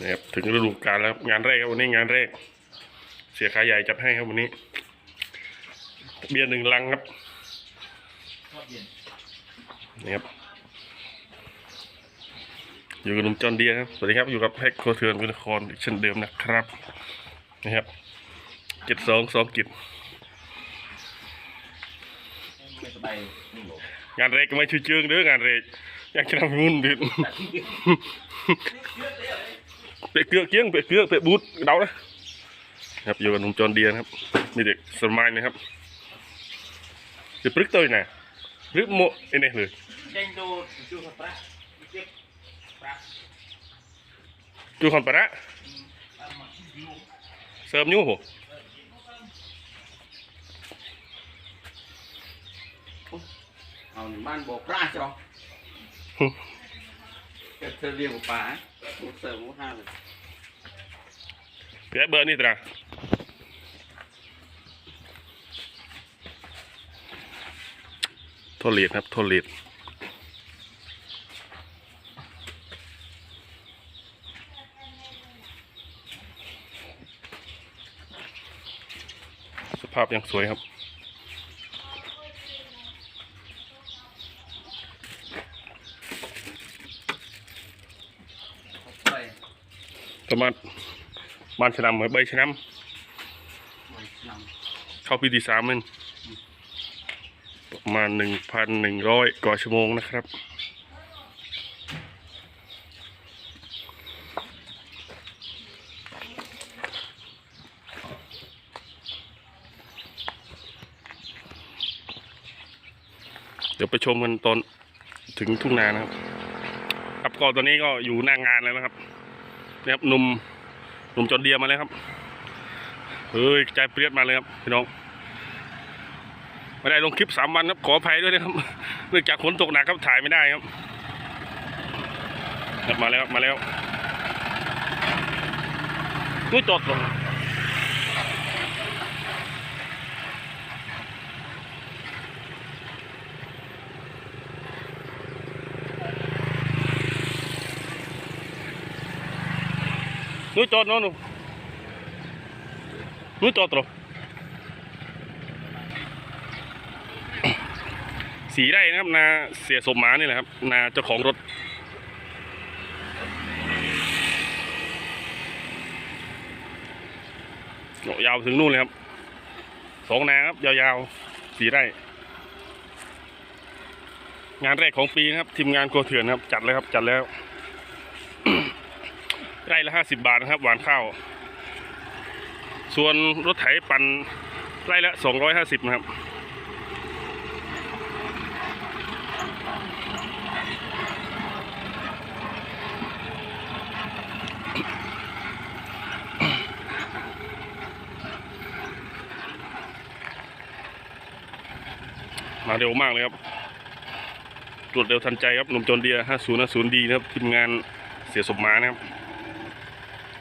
นะครับถึงฤดูกาลแล้วงานแรกครับวันนี้งานแรก เสียขาใหญ่จัดให้ครับวันนี้ เบียร์หนึ่งลังครับนี่ครับ อยู่กับหนุ่มจอห์นเดียครับ สวัสดีครับ อยู่กับแพ็คโคเทือนวินครอีกเช่นเดิมนะครับ นะครับเจ็ดสองสองกิจไม่สบงานแรกไม่ชื่อเจืองเด้องานแรกอยากจะทำหุ่นดิเปะเกลือเกี้ยงเปะเกลือเปะบูทเดานะครับอยู่กับหนุ่มจอห์นเดียครับ มีเด็กสมัยนะครับ จะปรึกตัวไหนะหรือโมเอ็นเอเลยเจ้งดูจูสปราเจ็บปราจูคอนปะระเสริมอยู่โหเอาหนึ่งบ้านบอกปราจ้ะเกิดเธอเรียกว่าป่าหมูเสริมหมูห้าเลย เปียเบอร์นี่ตรา โทษเลดครับโทษเลดสภาพยังสวยครับไปประมาณบานชะนำเหมือนใบชะนมันนำเข้าปีที่สามมัน ประมาณหนึ่งพันหนึ่งร้อยกว่าชั่วโมงนะครับ เดี๋ยวไปชมกันตอนถึงทุ่งนานะครับ ครับก็ตอนนี้ก็อยู่หน้างานแล้วนะครับนะครับหนุ่มหนุ่มจอนเดียมาแล้วครับ เฮ้ยใจเปรี้ยดมาเลยครับพี่น้อง ไม่ได้ลงคลิปสามวันครับขออภัยด้วยนะครับเนื่องจากฝนตกหนักครับถ่ายไม่ได้ครับครับมาแล้วมาแล้วนู้จอดลงนู้จอดนาะหนูนู้จอดตรง สีได้นะครับนาเสียสมหมานี่แหละครับนาเจ้าของรถยาวถึงนู่นเลยครับสองนาครับยาวๆสีไร่งานแรกของปีนะครับทีมงานโกเถื่อนครับ จัดเลยครับ จัดแล้วไร่ละห้าสิบบาทนะครับ หวานข้าว ส่วนรถไถปั่นไร่ละสองร้อยห้าสิบนะครับ มาเร็วมากเลยครับตรวจเร็วทันใจครับหนุ่มจนเดีย50 50ดีนะครับทีมงานเสียสมมานะครับ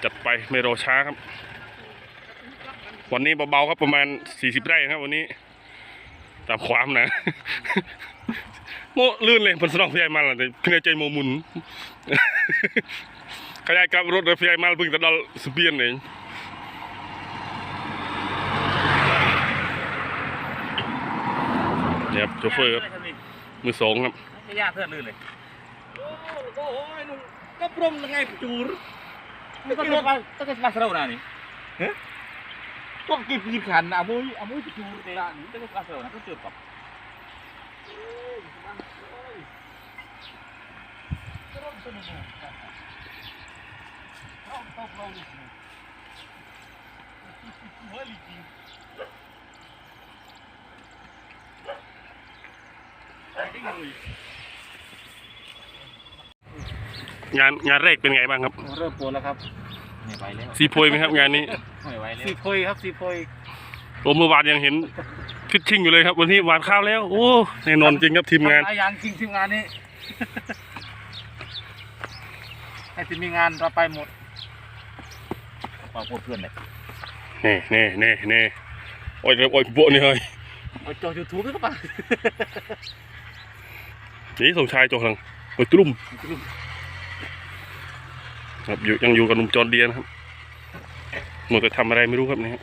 จัดไปไม่รอช้าครับ วันนี้เบาๆครับประมาณ 40 ไร่ครับวันนี้ ตามความนะ โมลื่นเลยมันสนองพยายมาล้วแต่ขึ้นใจโมมุนขยายกลับรถเลยพยายมาเพิ่งจะดอลสเปียนเอง นี่ยครับโชเฟอร์ครับมือสองครับไม่ยากเพื่อนลื่นเลยโอ้โหไอ้หนุ่มก็ปรมยังไงจูรไม่ต้องมาต้องมาสระนานี่ก็กิบกิบขันอะมุ้ยอะมุ้ยจูรเดี๋เตะยวนี่ต้องมาสระนาต้องเจอกับงานงานแรกเป็นไงบ้างครับ เริ่มปวดแล้วครับไม่ไหวแล้วซีโพยไหมครับ งานนี้ไม่ไหวแล้วสีโพยครับสีโพยผมเมื่อวานยังเห็นฟิชชิ่งอยู่เลยครับ วันนี้หวานข้าวแล้ว โอ้แน่นอนจริงครับทีมงานทำหลายอย่างจริงทีมงานนี้ให้ทีมมีงานเราไปหมดฝากพวกเพื่อนเลยนี่นี่นี่นี่โอ้ยเดี๋ยวโอ้ยโบะนี่เฮ้ยเอาจอยูทูบด้วยก็ป่ะ นี่สมชายโจกหลังโอ้ยตุ้มครับอยู่ยังอยู่กับหนุ่มจอนเดียนะครับหมดแต่ทำอะไรไม่รู้ครับนี่ครับ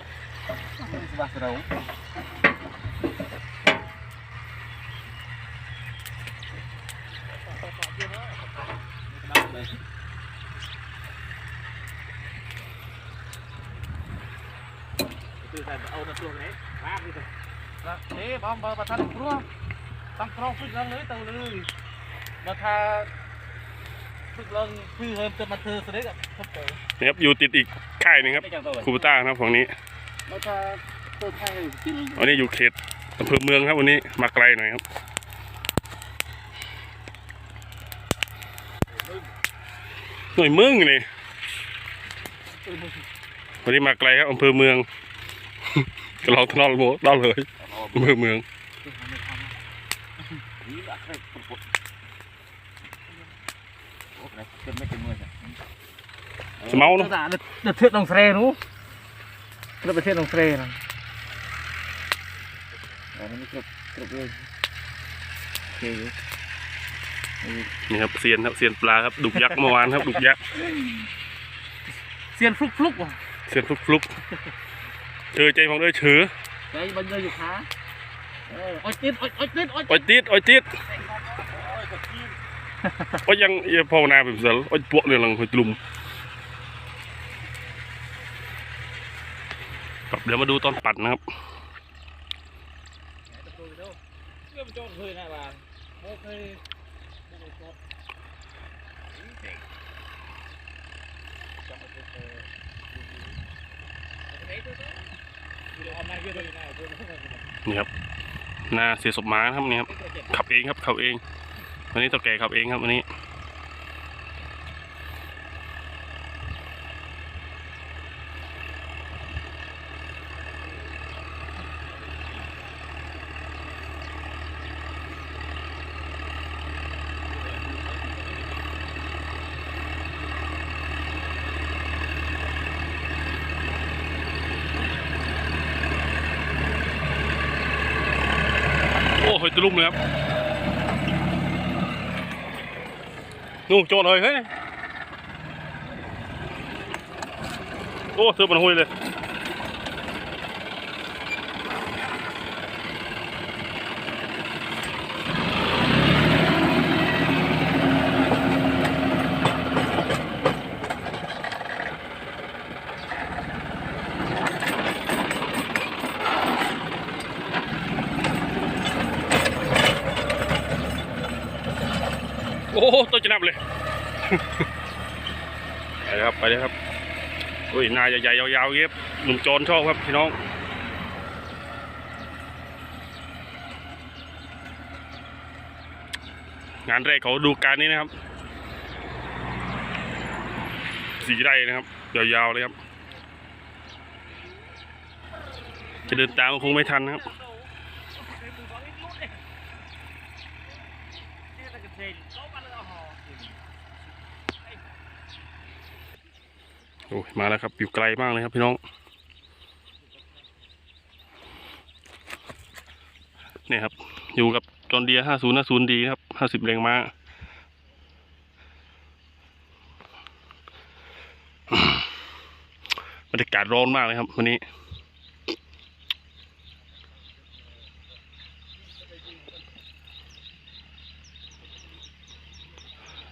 สบายเราเอาในตัวไหนบ้าไปเลยเอ๊ะบอมบอมประทัดครัว ตั้งกรองฝึกลังเลยเต่าเลยมาทาฝึกลังคือเฮิมจะมาเธอเสด็จกับทับเต๋อนี่ครับอยู่ติดอีกค่ายหนึงครับไม่จังตัวคูปต้านะครับฝั่งนี้มาทาตัวไทยที่วันนี้อยู่เขตอำเภอเมืองครับวันนี้มาไกลหน่อยครับหน่วยเมืองนี่วันนี้มาไกลครับอำเภอเมือง ก็ลองทนอลโบเล่าเลยอำเภอเมือง สเมาเนาะเดือดเทือดลงเสรนู้เดือดไปเทือดลงเสรนะอันนี้กรบกรบเลยโอเคนี่ครับเซียนครับเซียนปลาครับดุกยักษ์เมื่อวานครับดุกยักษ์เสียนฟลุกฟลุกว่ะเซียนฟลุกฟลุกเจอใจของเอ้ยเฉอใจบันเงยอยู่ขาเอออ้อยติดอ้อยอ้อยติดอ้อยโอ้ยติดโอ้ยติดโอ้ยยังยังภาวนาแบบเสลโอ้ยปวกเนี่ยหลังหอยตลุมครับเดี๋ยวมาดูตอนปัดนะครับคยนะบ้านโอเคจับมาตัวเออไหนตัวตัวเดี๋ยวเอามาเยอะเลยนะตัวตัวนี่ครับ นาเสียสมมานครับนี่ครับขับเองครับขับเอง วันนี้ตัวแก่ขับเองครับวันนี้ อ้หอยตะลุ่มเลยครับนู่นโจดเลยเฮ้ยโอ้เธอมันหุยเลย โอ้โหตัวจะนับเลย ไปเลยครับไปเลยครับอุ้ยนายใหญ่ๆยาวๆเย็บหนุ่มโจรชอบครับพี่น้องงานแรกเขาดูการนี้นะครับ สีไร่นะครับ ยาวๆเลยครับ จะเดินตามก็คงไม่ทันนะครับ โอ้ยมาแล้วครับ อยู่ไกลมากเลยครับพี่น้อง เนี่ยครับ อยู่กับจอนเดีย50 50ดีครับ50แรงม้าบรรยากาศร้อนมากเลยครับ วันนี้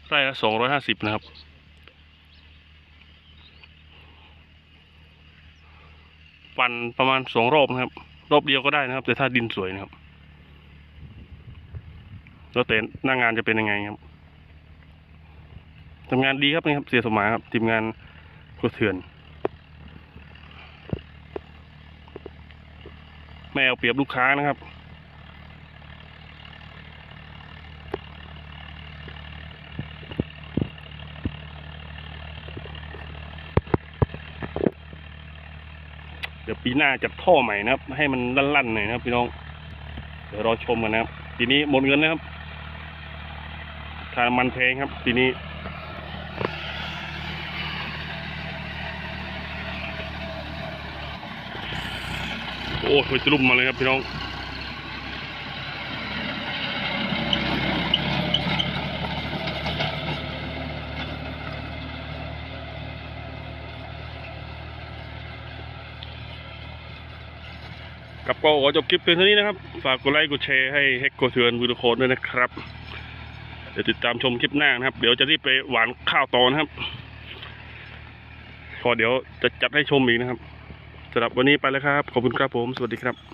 ไร่ละ250นะครับ ปั่นประมาณสองรอบนะครับ รอบเดียวก็ได้นะครับ แต่ถ้าดินสวยนะครับ แล้วแต่หน้างานจะเป็นยังไงครับทำงานดีครับนี่ครับ เสียสมัยครับทีมงานกระเถื่อนไม่เอาเปรียบลูกค้านะครับ ดี๋ยวปีหน้าจับท่อใหม่นะครับ ให้มันลั่นๆหน่อยนะครับ พี่น้อง เดี๋ยวรอชมกันนะครับ ปีนี้หมดเงินนะครับค่าน้ำมันแพงครับ ปีนี้โอ้ยไปตลุ่มมาเลยครับพี่น้อง กับก็ขอจบคลิปเพียงเท่านี้นะครับ ฝากกดไลค์กดแชร์ให้เฮกโกเทือนวิดีโอโคนด้วยนะครับ เดี๋ยวติดตามชมคลิปหน้านะครับ เดี๋ยวจะรีบไปหวานข้าวตอนะครับ พอเดี๋ยวจะจัดให้ชมอีกนะครับสำหรับวันนี้ไปแล้วครับ ขอบคุณครับผม สวัสดีครับ